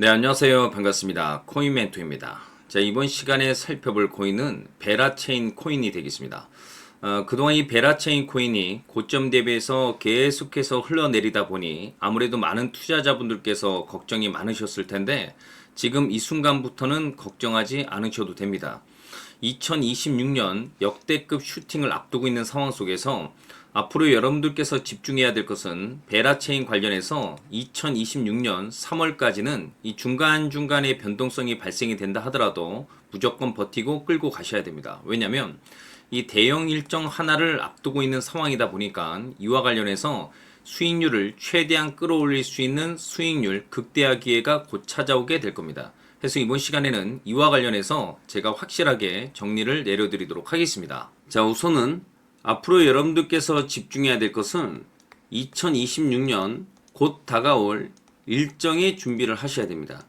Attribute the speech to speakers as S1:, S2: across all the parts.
S1: 네, 안녕하세요. 반갑습니다. 코인 멘토입니다. 자, 이번 시간에 살펴볼 코인은 베라체인 코인이 되겠습니다. 어, 그동안 이 베라체인 코인이 고점 대비해서 계속해서 흘러내리다 보니 아무래도 많은 투자자분들께서 걱정이 많으셨을 텐데 지금 이 순간부터는 걱정하지 않으셔도 됩니다. 2026년 역대급 슈팅을 앞두고 있는 상황 속에서 앞으로 여러분들께서 집중해야 될 것은 베라체인 관련해서 2026년 3월까지는 이 중간중간에 변동성이 발생이 된다 하더라도 무조건 버티고 끌고 가셔야 됩니다. 왜냐하면 이 대형 일정 하나를 앞두고 있는 상황이다 보니까 이와 관련해서 수익률을 최대한 끌어올릴 수 있는 수익률 극대화 기회가 곧 찾아오게 될 겁니다. 그래서 이번 시간에는 이와 관련해서 제가 확실하게 정리를 내려드리도록 하겠습니다. 자, 우선은 앞으로 여러분들께서 집중해야 될 것은 2026년 곧 다가올 일정의 준비를 하셔야 됩니다.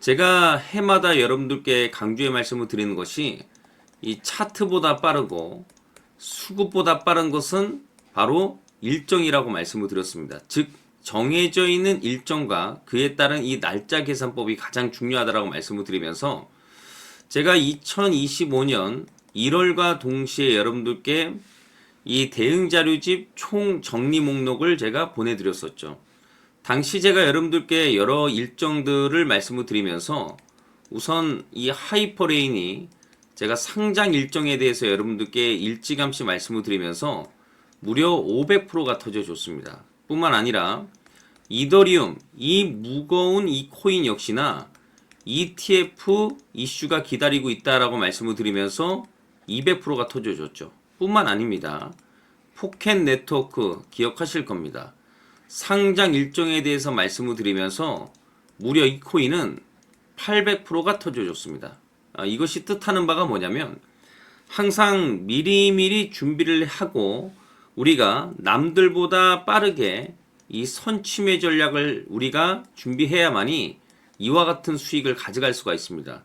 S1: 제가 해마다 여러분들께 강조의 말씀을 드리는 것이 이 차트보다 빠르고 수급보다 빠른 것은 바로 일정이라고 말씀을 드렸습니다. 즉 정해져 있는 일정과 그에 따른 이 날짜 계산법이 가장 중요하다라고 말씀을 드리면서 제가 2025년 1월과 동시에 여러분들께 이 대응 자료집 총 정리 목록을 제가 보내드렸었죠. 당시 제가 여러분들께 여러 일정들을 말씀을 드리면서 우선 이 하이퍼레인이 제가 상장 일정에 대해서 여러분들께 일찌감치 말씀을 드리면서 무려 500%가 터져줬습니다. 뿐만 아니라 이더리움 이 무거운 이 코인 역시나 ETF 이슈가 기다리고 있다라고 말씀을 드리면서 200%가 터져줬죠. 뿐만 아닙니다. 포켓 네트워크 기억하실 겁니다. 상장 일정에 대해서 말씀을 드리면서 무려 이 코인은 800%가 터져줬습니다. 아, 이것이 뜻하는 바가 뭐냐면 항상 미리미리 준비를 하고 우리가 남들보다 빠르게 이 선침해 전략을 우리가 준비해야만이 이와 같은 수익을 가져갈 수가 있습니다.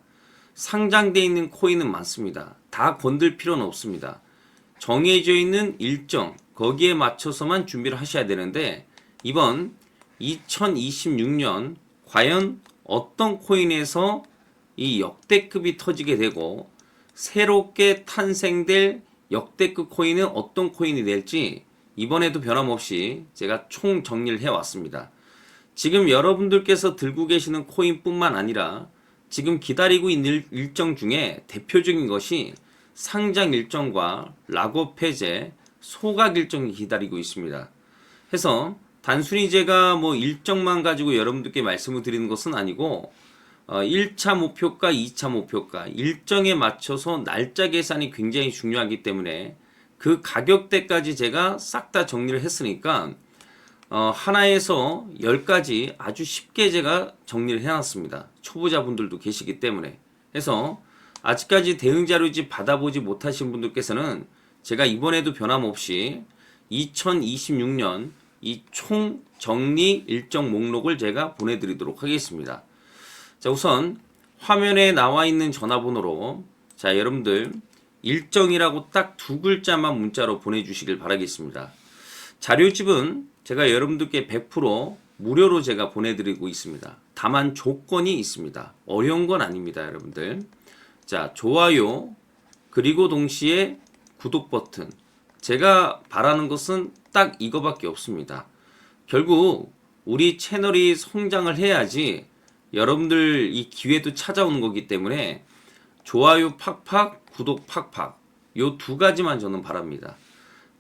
S1: 상장돼 있는 코인은 많습니다. 다 건들 필요는 없습니다. 정해져 있는 일정 거기에 맞춰서만 준비를 하셔야 되는데 이번 2026년 과연 어떤 코인에서 이 역대급이 터지게 되고 새롭게 탄생될 역대급 코인은 어떤 코인이 될지 이번에도 변함없이 제가 총 정리를 해왔습니다. 지금 여러분들께서 들고 계시는 코인뿐만 아니라 지금 기다리고 있는 일 정 중에 대표적인 것이 상장 일정과 락업 해제, 소각 일정이 기다리고 있습니다. 해서 단순히 제가 뭐 일정만 가지고 여러분들께 말씀을 드리는 것은 아니고 어, 1차 목표가, 2차 목표가 일정에 맞춰서 날짜 계산이 굉장히 중요하기 때문에 그 가격대까지 제가 싹 다 정리를 했으니까 어, 하나에서 10가지 아주 쉽게 제가 정리를 해놨습니다. 초보자분들도 계시기 때문에. 해서 아직까지 대응 자료집 받아보지 못하신 분들께서는 제가 이번에도 변함없이 2026년 이 총 정리 일정 목록을 제가 보내드리도록 하겠습니다. 자, 우선 화면에 나와 있는 전화번호로 자, 여러분들 일정이라고 딱 두 글자만 문자로 보내주시길 바라겠습니다. 자료집은 제가 여러분들께 100% 무료로 제가 보내드리고 있습니다. 다만 조건이 있습니다. 어려운 건 아닙니다, 여러분들. 자, 좋아요, 그리고 동시에 구독 버튼. 제가 바라는 것은 딱 이거밖에 없습니다. 결국 우리 채널이 성장을 해야지 여러분들 이 기회도 찾아오는 거기 때문에 좋아요 팍팍, 구독 팍팍. 요 두 가지만 저는 바랍니다.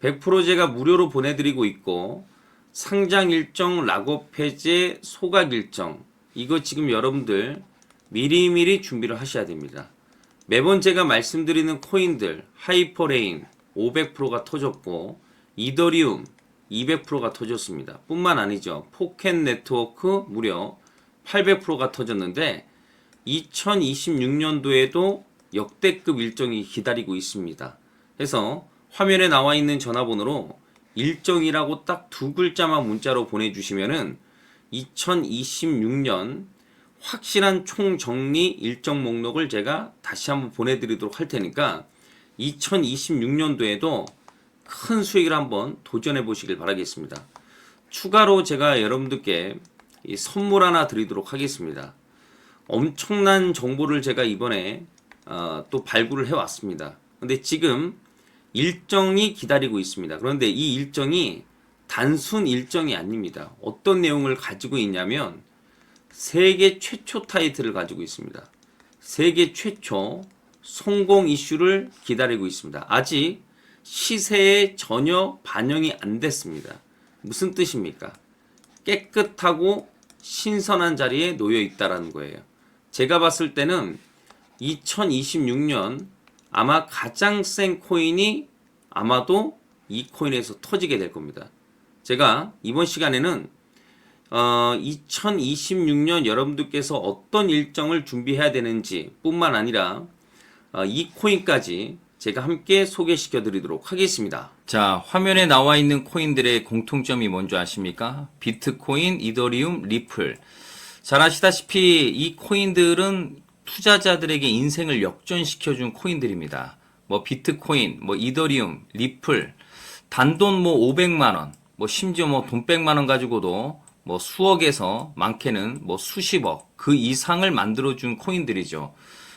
S1: 100% 제가 무료로 보내드리고 있고 상장 일정, 락업 해제, 소각 일정 이거 지금 여러분들 미리미리 준비를 하셔야 됩니다. 매번 제가 말씀드리는 코인들 하이퍼레인 500%가 터졌고 이더리움 200%가 터졌습니다. 뿐만 아니죠. 포켓 네트워크 무려 800%가 터졌는데 2026년도에도 역대급 일정이 기다리고 있습니다. 그래서 화면에 나와 있는 전화번호로 일정이라고 딱 두 글자만 문자로 보내주시면은 2026년 확실한 총 정리 일정 목록을 제가 다시 한번 보내드리도록 할 테니까 2026년도에도 큰 수익을 한번 도전해 보시길 바라겠습니다. 추가로 제가 여러분들께 이 선물 하나 드리도록 하겠습니다. 엄청난 정보를 제가 이번에 어, 또 발굴을 해왔습니다. 근데 지금 일정이 기다리고 있습니다. 그런데 이 일정이 단순 일정이 아닙니다. 어떤 내용을 가지고 있냐면 세계 최초 타이틀을 가지고 있습니다. 세계 최초 성공 이슈를 기다리고 있습니다. 아직 시세에 전혀 반영이 안 됐습니다. 무슨 뜻입니까? 깨끗하고 신선한 자리에 놓여 있다라는 거예요. 제가 봤을 때는 2026년 아마 가장 센 코인이 아마도 이 코인에서 터지게 될 겁니다. 제가 이번 시간에는 어, 2026년 여러분들께서 어떤 일정을 준비해야 되는지 뿐만 아니라 어, 이 코인까지 제가 함께 소개시켜 드리도록 하겠습니다. 자, 화면에 나와 있는 코인들의 공통점이 뭔지 아십니까? 비트코인, 이더리움, 리플. 잘 아시다시피 이 코인들은 투자자들에게 인생을 역전시켜준 코인들입니다. 뭐 비트코인, 뭐 이더리움, 리플, 단돈 뭐 500만 원, 뭐 심지어 뭐 돈 100만 원 가지고도 뭐 수억에서 많게는 뭐 수십억 그 이상을 만들어준 코인들이죠.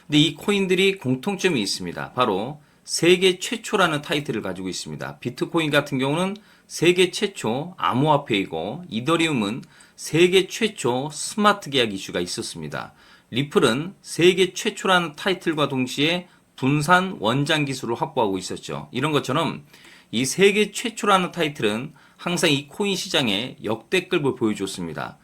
S1: 근데 이 코인들이 공통점이 있습니다. 바로 세계 최초라는 타이틀을 가지고 있습니다. 비트코인 같은 경우는 세계 최초 암호화폐이고 이더리움은 세계 최초 스마트 계약 이슈가 있었습니다. 리플은 세계 최초라는 타이틀과 동시에 분산 원장 기술을 확보하고 있었죠. 이런 것처럼 이 세계 최초라는 타이틀은 항상 이 코인 시장에 역대급을 보여줬습니다.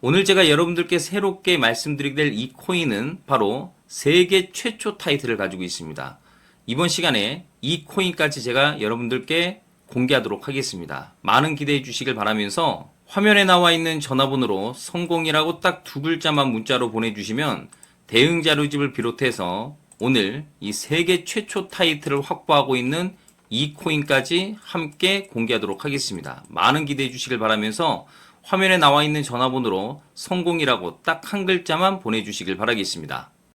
S1: 오늘 제가 여러분들께 새롭게 말씀드리게 될 이 코인은 바로 세계 최초 타이틀을 가지고 있습니다. 이번 시간에 이 코인까지 제가 여러분들께 공개하도록 하겠습니다. 많은 기대해 주시길 바라면서 화면에 나와 있는 전화번호로 성공이라고 딱 두 글자만 문자로 보내주시면 대응 자료집을 비롯해서 오늘 이 세계 최초 타이틀을 확보하고 있는 이 코인까지 함께 공개하도록 하겠습니다. 많은 기대해 주시길 바라면서 화면에 나와 있는 전화번호로 성공이라고 딱 한 글자만 보내주시길 바라겠습니다.